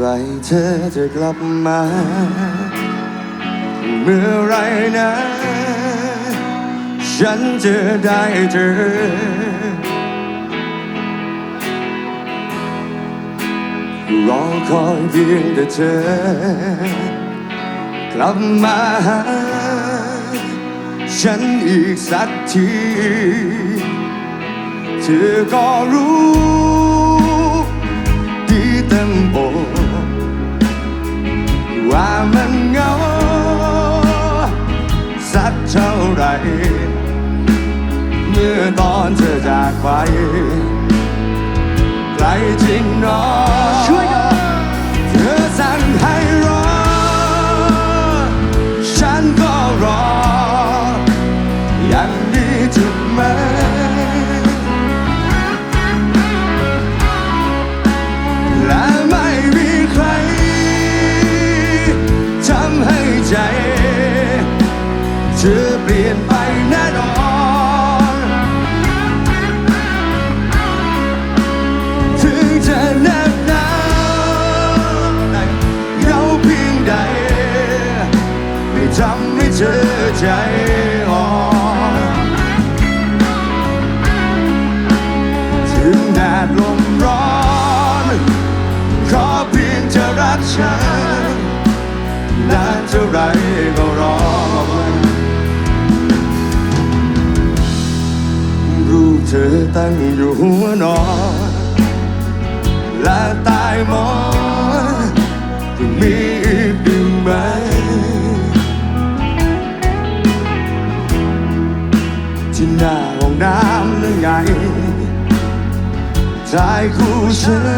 ไรเธอจะกลับมา เมื่อไรนะ ฉันจะได้เจอ รอคอยเพียงแต่เธอ กลับมาหาฉันอีกสักที เธอก็รู้ ดีเต็มอก ว่ามันเหงาสักเท่าไร เมื่อตอนเธอจากไปไกลจริงเนาะช่วยกัน เธอตั้งอยู่หัวนอนและตายมอนจะมีอีกดึงไหมที่หน้าห้องน้ำหรือไงใจคู่ฉัน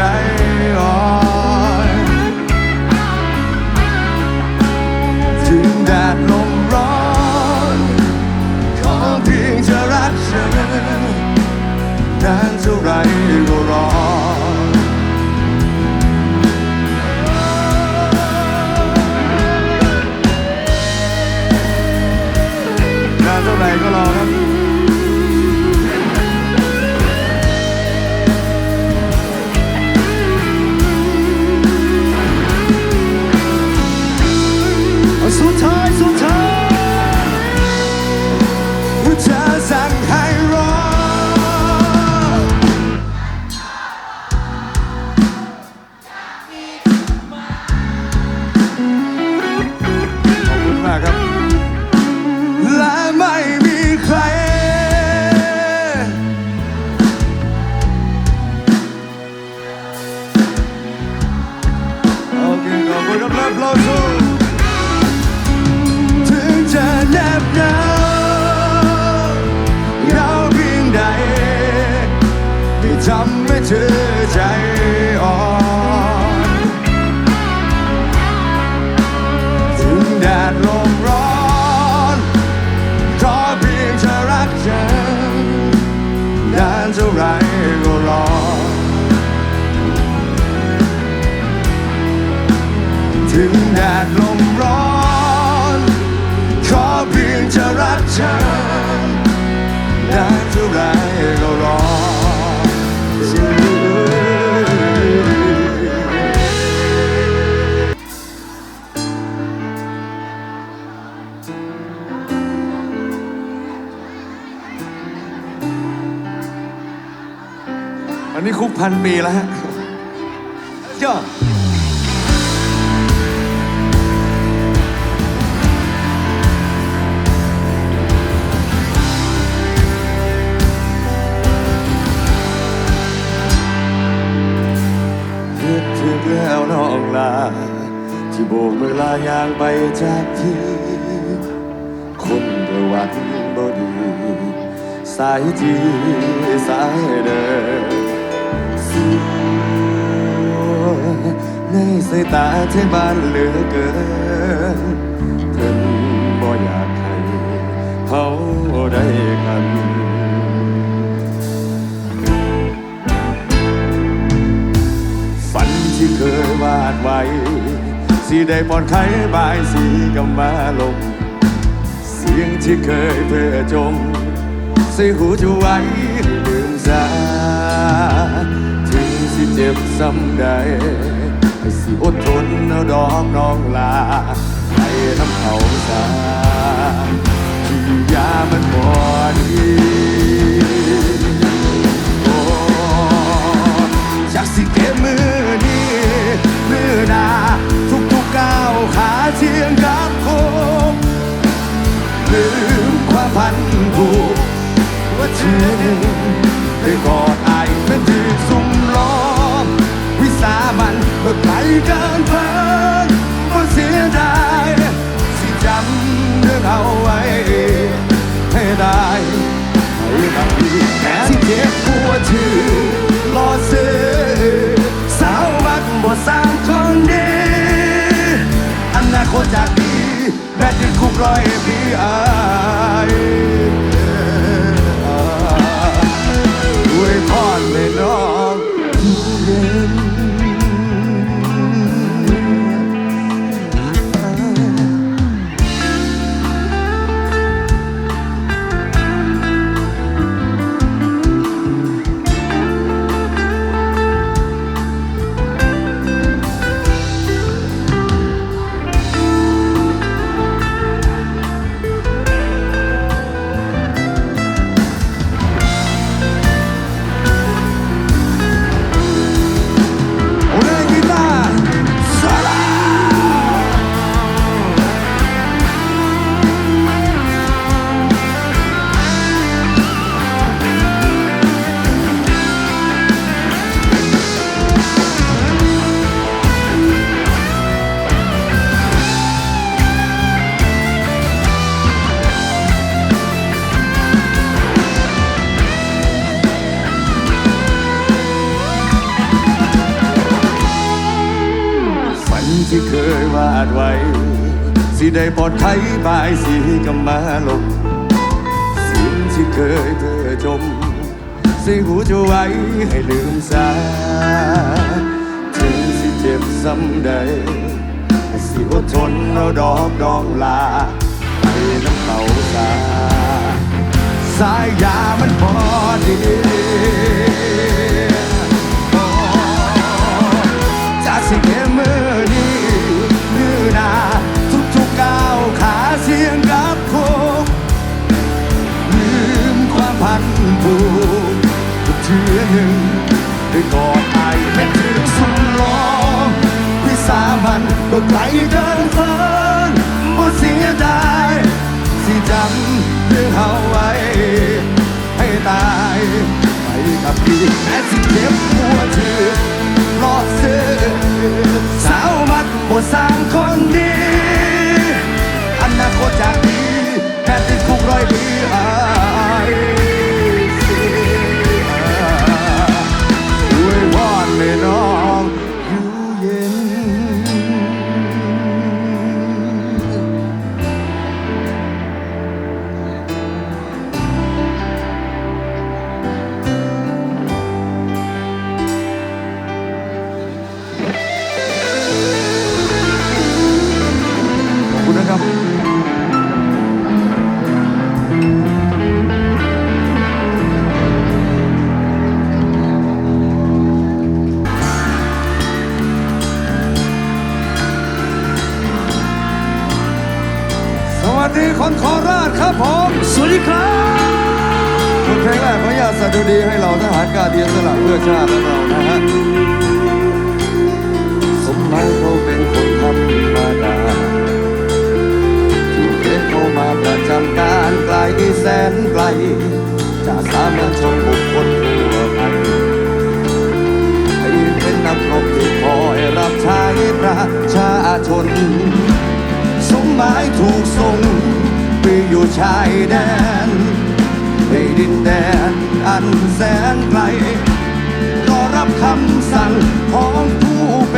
ใจอ่อน สุ ทำให้เธอใจอ่อนถึงแดดลมร้อนขอเพียงจะรักฉันนานเท่าไรก็รอถึงแดดลมร้อนขอเพียงจะรักฉันนานเท่าไรี่คุกพันปีแล้วฮะยอดถึงแล้วน้องลา ที่โบกมือลายางไปจากที่ คนประวัติบดี สายจีสายเดิน สวยในสายตาเทบานเหลือเกินเธอบ่อยากให้เขาได้กันฝันที่เคยวาดไว้สีได้ปลอดไขบายสีกำมาลมเสียงที่เคยเพื่อจมใส่หูจะไว้ลืมซาถึงสิเจ็บ ซ้ำใดให้สิอดทนเอาดอกน้องลาให้น้ำเขาซาที่ยามันพอดีโอ้จากสิเก็บมือนี้มือนาทุกๆก้าวขาเทียงกับโคงลืมความพันผูกว่าเธอได้กอดไอ มื่กลเกินเพิ่นก็เสียดายสิจำเรื่องเอาไว้ให้ได้ให้กับพี่แม้ที่เจ็บปวดชื่อรอซื้อสาวมักบ่สร้างคนดีอนาคตจากดีแม้จะคุกร้อยปีอา สิได้ปลอดภัยบายสีกำมาลมสิ่งที่เคยเธอจม สิหูจะไว้ให้ลืมซาถึงสิเจ็บซ้ำใดสิอดทนเอาดอกดองลาให้น้ำเขาสาสายยามันพอดี แม้สิเจ็บหัวเธอรอซื้อสาวมัดบ่สร้างคนดีอนาคตจาก ชาติของเรานะฮะสมัยเขาเป็นคนธรรมดาอยู่เด็กเขามาประจำการไกลแสนไกลจากสามัญชนบุคคลทั่วไปให้เป็นนักรบที่คอยรับใช้ประชาชน สมัยถูกส่งไปอยู่ชายแดนในดินแดนอันแสนไกล คำสั่งของผู้เป็น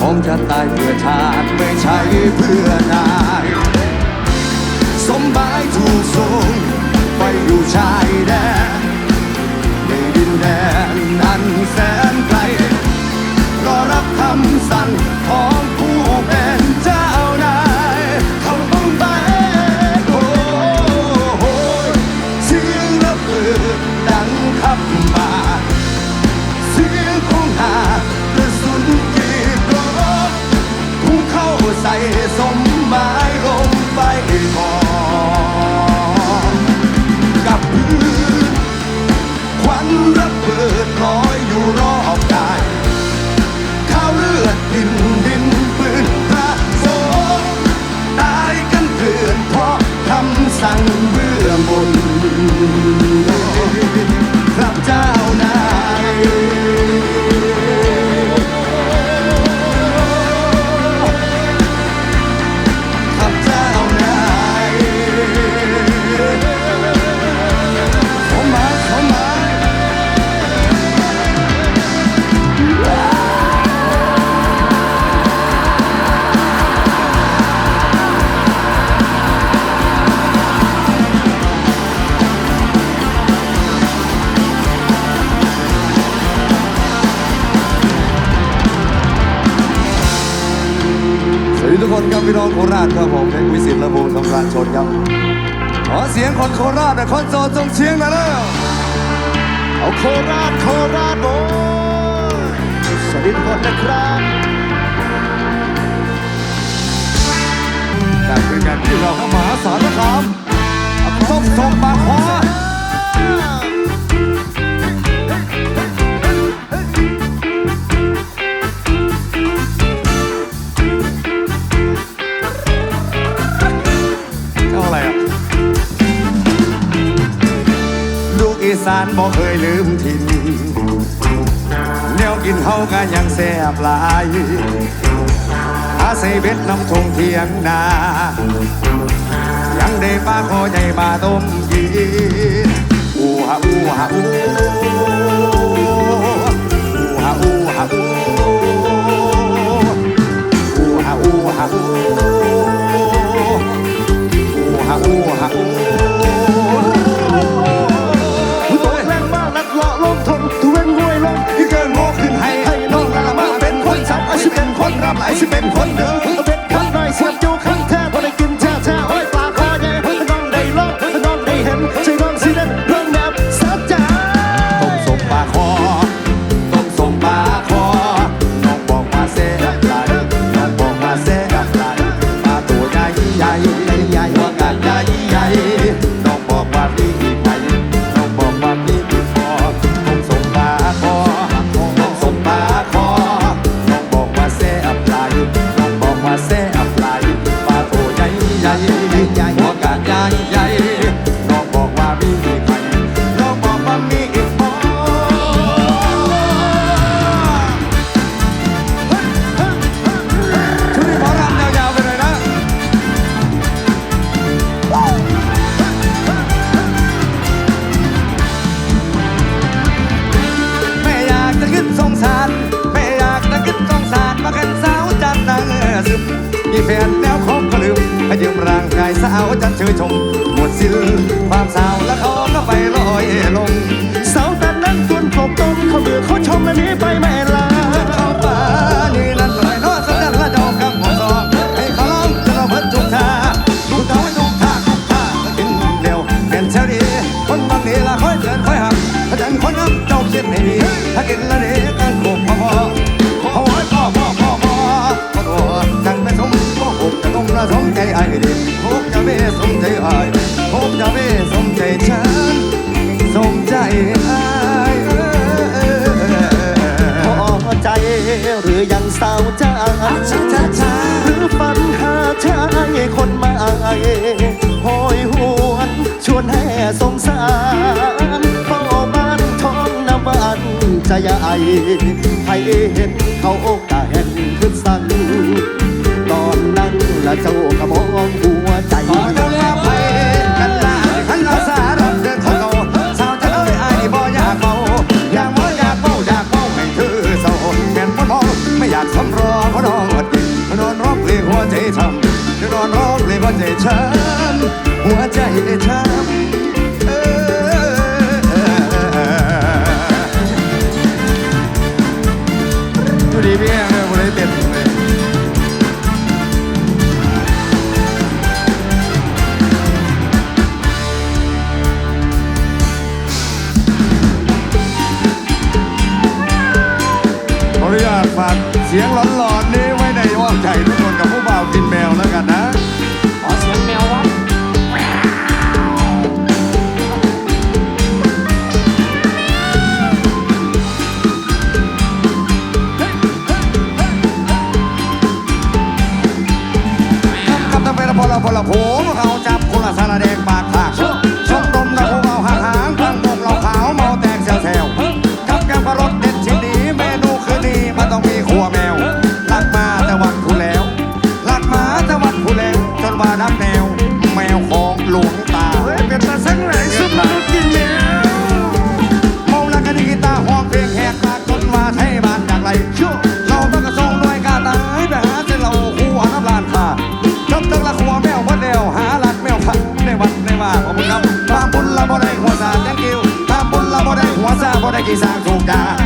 ผมจะตายเพื่อชาติไม่ใช่เพื่อนาย สมบายถูกส่งไปอยู่ชายแดนในดินแดนอันแสนไกลรอรับคำสั่งของ โคราชครับผมเพชรวิสิตและวงสำราญชนครับขอเสียงคนโคราชแต่คอนโซลจงเชียงหนะแล้วเอาโคราชโคราชโบสวัสดีทุกคนนะครับจากเป็นการที่เราเข้ามาหาสารคามต้องส่งมา หลายอาศัยเบ็ดน้ำทงเทียงนา ยังได้ป้าขอใหญ่มาต้มยีอูฮาอูฮะอู รับไยฉันเป็นคนเดิม เดินค่อยหักถ้าจันคนน้ำเจ้าคิดให้ดีถ้ากินละนี้กันโขกพอพอโอ้พ่อพ่อพ่อพ่อพ่อตัวจังไปสมก็หกจะต้องละสมใจไอ้ดีหกจะไม่สมใจไอ้หกจะไม่สมใจฉันสมใจไอ้เออพอใจหรือยังเศร้าใจช้าช้าช้าหรือฝันหาชายคนใหม่โหยหวนชวนให้สงสาร ใจใหญ่ให้เห็นเขาอกกะเห็นขึ้นสั่งตอนนั้นละเจ้ากระมองหัวใจขอเจ้าเลี้ยไปกันลาขันอาสารถเดินทางเราสาวจะเอ้ยไอ้บ่อยากเมาอยากเมาอยากเมาอยากเมาให้เธอเศร้าแก่นพ่อน้องไม่อยากสำรอพ่อน้องอดกินนอนร้องเพลงหัวใจช้ำนอนร้องเพลงหัวใจช้ำหัวใจช้ำ สียงหลอนๆนี้ไว้ในอ้อมใจทุกคนกับผู้บ่าวกินแมวแล้วกันนะขอเสียงแมววัดกับตะเป็นพลพลโผเขาจับคนละสารแดงป คุ